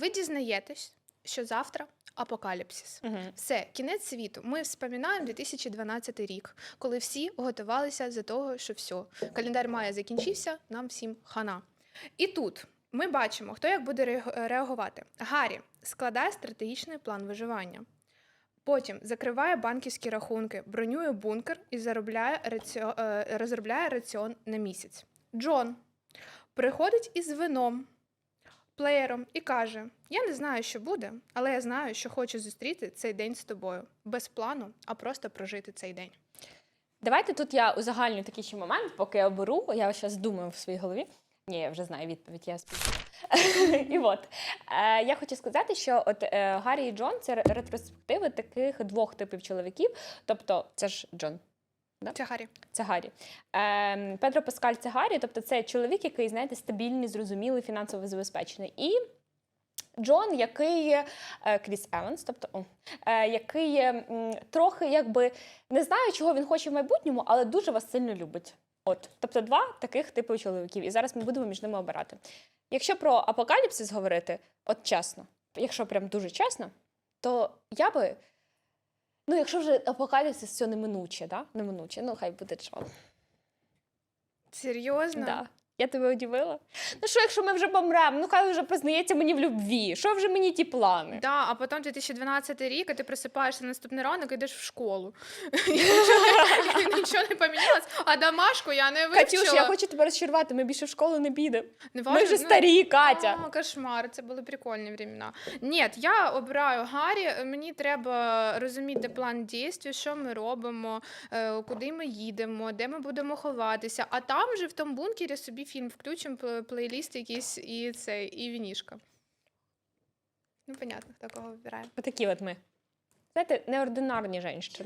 Ви дізнаєтесь, що завтра апокаліпсис. Угу. Все, кінець світу. Ми вспоминаємо 2012 рік, коли всі готувалися за того, що все, календар мая закінчився, нам всім хана. І тут ми бачимо, хто як буде реагувати. Гаррі складає стратегічний план виживання. Потім закриває банківські рахунки, бронює бункер і заробляє раціо... е, розробляє раціон на місяць. Джон приходить із вином, плеєром і каже: Я не знаю, що буде, але я знаю, що хочу зустріти цей день з тобою. Без плану, а просто прожити цей день. Давайте тут я узагальню такий ще момент, поки я беру. Я зараз думаю в своїй голові. Ні, я вже знаю відповідь, я спішу. І от е, я хочу сказати, що от е, Гаррі і Джон це ретроспективи таких двох типів чоловіків. Тобто, це ж Джон, Гаррі. це Гаррі. Е, Педро Паскаль це тобто це чоловік, який, знаєте, стабільний, зрозумілий, фінансово забезпечений. І Джон, який е, Кріс Еванс, тобто о, е, який м, трохи якби не знаю, чого він хоче в майбутньому, але дуже вас сильно любить. От, тобто, два таких типу чоловіків. І зараз ми будемо між ними обирати. Якщо про апокаліпсис говорити, от чесно, якщо прям дуже чесно, то я би. Ну, якщо вже апокаліпсис, все неминуче, да? неминуче, ну хай буде Джон. Серйозно? Да. Я тебе удивила? Ну що, якщо ми вже помремо, ну хай вже признається мені в любві. Що вже мені ті плани? Да, а потім 2012 рік, і ти просипаєшся на наступний ранок і йдеш в школу. І нічого, не- нічого не помінялось, а домашку я не вивчила. Катюш, я хочу тебе розчарувати, ми більше в школу не підемо. Не Ми вже ну, старі, Катя. А, кошмар, це були прикольні времена. Ні, я обираю Гаррі. Мені треба розуміти план дій, що ми робимо, е, куди ми їдемо, де ми будемо ховатися. А там же в тому бункері собі фільм включимо, плейліст якийсь і це, і вінішка. Ну, понятно, хто кого вибирає. Отакі от ми. Знаєте, неординарні жінки.